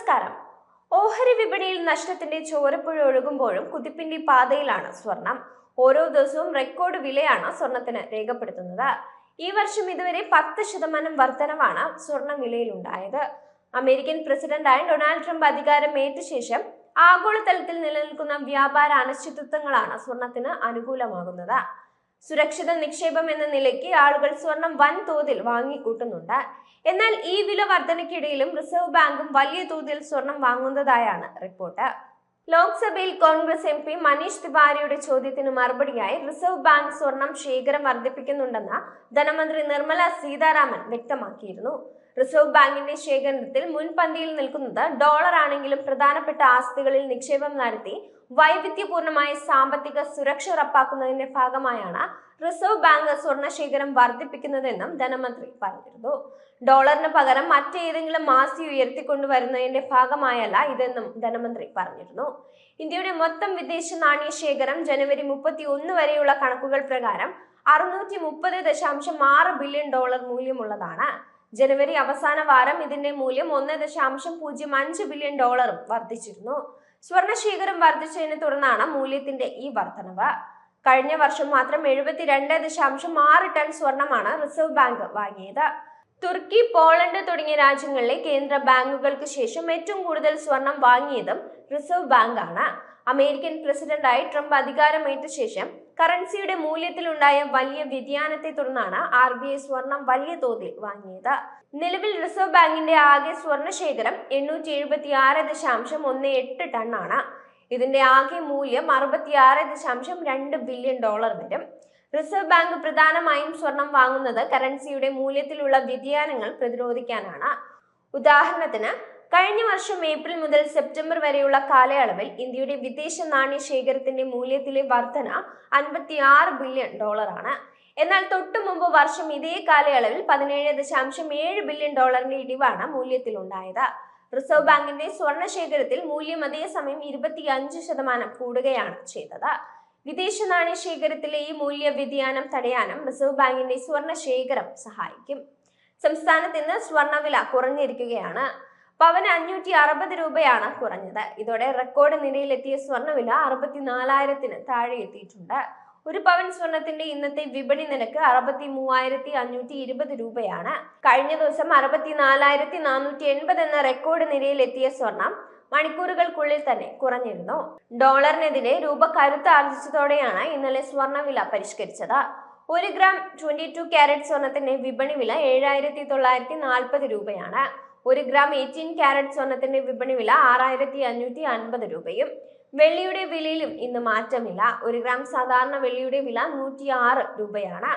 നമസ്കാരം. ഓഹരി വിപണിയിൽ നഷ്ടത്തിന്റെ ചോരപ്പുഴ ഒഴുകുമ്പോഴും കുതിപ്പിന്റെ പാതയിലാണ് സ്വർണം. ഓരോ ദിവസവും റെക്കോർഡ് വിലയാണ് സ്വർണത്തിന് രേഖപ്പെടുത്തുന്നത്. ഈ വർഷം ഇതുവരെ പത്ത് ശതമാനം വർധനവാണ് സ്വർണ വിലയിൽ ഉണ്ടായത് അമേരിക്കൻ പ്രസിഡന്റായ ഡൊണാൾഡ് ട്രംപ് അധികാരം ഏറ്റ ശേഷം ആഗോളതലത്തിൽ നിലനിൽക്കുന്ന വ്യാപാര അനിശ്ചിതത്വങ്ങളാണ് സ്വർണത്തിന് അനുകൂലമാകുന്നത്. സുരക്ഷിത നിക്ഷേപം എന്ന നിലയ്ക്ക് ആളുകൾ സ്വർണം വൻതോതിൽ വാങ്ങിക്കൂട്ടുന്നുണ്ട്. എന്നാൽ ഈ വില വർധനയ്ക്കിടയിലും റിസർവ് ബാങ്കും വലിയ തോതിൽ സ്വർണം വാങ്ങുന്നതായാണ് റിപ്പോർട്ട്. ലോക്സഭയിൽ കോൺഗ്രസ് എം പി മനീഷ് തിവാരിയുടെ ചോദ്യത്തിന് മറുപടിയായി റിസർവ് ബാങ്ക് സ്വർണം ശേഖരം വർദ്ധിപ്പിക്കുന്നുണ്ടെന്ന് ധനമന്ത്രി നിർമ്മല സീതാരാമൻ വ്യക്തമാക്കിയിരുന്നു. റിസർവ് ബാങ്കിന്റെ ശേഖരണത്തിൽ മുൻപന്തിയിൽ നിൽക്കുന്നത് ഡോളർ ആണെങ്കിലും പ്രധാനപ്പെട്ട ആസ്തികളിൽ നിക്ഷേപം നടത്തി വൈവിധ്യപൂർണമായ സാമ്പത്തിക സുരക്ഷ ഉറപ്പാക്കുന്നതിന്റെ ഭാഗമായാണ് റിസർവ് ബാങ്ക് സ്വർണ ശേഖരം വർദ്ധിപ്പിക്കുന്നതെന്നും ധനമന്ത്രി പറഞ്ഞിരുന്നു. ഡോളറിന് പകരം മറ്റേതെങ്കിലും മാസി ഉയർത്തിക്കൊണ്ടുവരുന്നതിന്റെ ഭാഗമായല്ല ഇതെന്നും ധനമന്ത്രി പറഞ്ഞിരുന്നു. ഇന്ത്യയുടെ മൊത്തം വിദേശ നാണ്യ ശേഖരം ജനുവരി മുപ്പത്തി ഒന്ന് വരെയുള്ള കണക്കുകൾ പ്രകാരം അറുന്നൂറ്റി മുപ്പത് ദശാംശം ആറ് ബില്യൺ ഡോളർ മൂല്യമുള്ളതാണ്. ജനുവരി അവസാന വാരം ഇതിന്റെ മൂല്യം ഒന്ന് ദശാംശം പൂജ്യം അഞ്ച് ബില്യൺ ഡോളറും വർദ്ധിച്ചിരുന്നു. സ്വർണ ശേഖരം വർദ്ധിച്ചതിനെ തുടർന്നാണ് മൂല്യത്തിന്റെ ഈ വർധനവ്. കഴിഞ്ഞ വർഷം മാത്രം എഴുപത്തിരണ്ട് ദശാംശം ആറ് ടൺ സ്വർണമാണ് റിസർവ് ബാങ്ക് വാങ്ങിയത്. തുർക്കി പോളണ്ട് തുടങ്ങിയ രാജ്യങ്ങളിലെ കേന്ദ്ര ബാങ്കുകൾക്ക് ശേഷം ഏറ്റവും കൂടുതൽ സ്വർണം വാങ്ങിയതും റിസർവ് ബാങ്കാണ്. അമേരിക്കൻ പ്രസിഡന്റായി ട്രംപ് അധികാരമേറ്റ ശേഷം കറൻസിയുടെ മൂല്യത്തിലുണ്ടായ വലിയ വ്യതിയാനത്തെ തുടർന്നാണ് ആർ ബി ഐ സ്വർണം വലിയ തോതിൽ വാങ്ങിയത്. നിലവിൽ റിസർവ് ബാങ്കിന്റെ ആകെ സ്വർണ ശേഖരം എണ്ണൂറ്റി എഴുപത്തി ആറ് ദശാംശം ഒന്ന് എട്ട് ടണ്ണാണ്. ഇതിന്റെ ആകെ മൂല്യം അറുപത്തിയാറ് ദശാംശം രണ്ട് ബില്യൺ ഡോളർ വരും. റിസർവ് ബാങ്ക് പ്രധാനമായും സ്വർണം വാങ്ങുന്നത് കറൻസിയുടെ മൂല്യത്തിലുള്ള വ്യതിയാനങ്ങൾ പ്രതിരോധിക്കാനാണ്. ഉദാഹരണത്തിന് കഴിഞ്ഞ വർഷം ഏപ്രിൽ മുതൽ സെപ്റ്റംബർ വരെയുള്ള കാലയളവിൽ ഇന്ത്യയുടെ വിദേശ നാണ്യ ശേഖരത്തിന്റെ മൂല്യത്തിലെ വർധന അൻപത്തിയാറ് ബില്യൺ ഡോളറാണ്. എന്നാൽ തൊട്ടു മുമ്പ് വർഷം ഇതേ കാലയളവിൽ പതിനേഴ് ദശാംശം ഏഴ് ബില്യൺ ഡോളറിന്റെ ഇടിവാണ് മൂല്യത്തിലുണ്ടായത്. റിസർവ് ബാങ്കിന്റെ സ്വർണ ശേഖരത്തിൽ മൂല്യം അതേസമയം ഇരുപത്തിയഞ്ച് ശതമാനം കൂടുകയാണ് ചെയ്തത്. വിദേശ നാണ്യ ശേഖരത്തിലെ ഈ മൂല്യ വ്യതിയാനം തടയാനും റിസർവ് ബാങ്കിന്റെ സ്വർണ ശേഖരം സഹായിക്കും. സംസ്ഥാനത്ത് ഇന്ന് സ്വർണവില കുറഞ്ഞിരിക്കുകയാണ്. പവന് അഞ്ഞൂറ്റി അറുപത് രൂപയാണ് കുറഞ്ഞത്. ഇതോടെ റെക്കോർഡ് നിലയിലെത്തിയ സ്വർണവില അറുപത്തിനാലായിരത്തിന് താഴെ എത്തിയിട്ടുണ്ട്. ഒരു പവൻ സ്വർണത്തിന്റെ ഇന്നത്തെ വിപണി നിരക്ക് അറുപത്തി മൂവായിരത്തി അഞ്ഞൂറ്റി ഇരുപത് രൂപയാണ്. കഴിഞ്ഞ ദിവസം അറുപത്തിനാലായിരത്തി നാനൂറ്റി എൺപത് എന്ന റെക്കോർഡ് നിലയിലെത്തിയ സ്വർണം മണിക്കൂറുകൾക്കുള്ളിൽ തന്നെ കുറഞ്ഞിരുന്നു. ഡോളറിനെതിരെ രൂപ കരുത്ത് ആർജിച്ചതോടെയാണ് ഇന്നലെ സ്വർണവില പരിഷ്കരിച്ചത്. ഒരു ഗ്രാം ട്വന്റി ടു ക്യാരറ്റ് സ്വർണത്തിന്റെ വിപണി വില ഏഴായിരത്തി തൊള്ളായിരത്തി നാൽപ്പത് രൂപയാണ്. ഒരു ഗ്രാം എയ്റ്റീൻ ക്യാരറ്റ് സ്വർണത്തിന്റെ വിപണി വില ആറായിരത്തി അഞ്ഞൂറ്റി അൻപത് രൂപയും. വെള്ളിയുടെ വിലയിലും ഇന്ന് മാറ്റമില്ല. ഒരു ഗ്രാം സാധാരണ വെള്ളിയുടെ വില നൂറ്റി ആറ് രൂപയാണ്.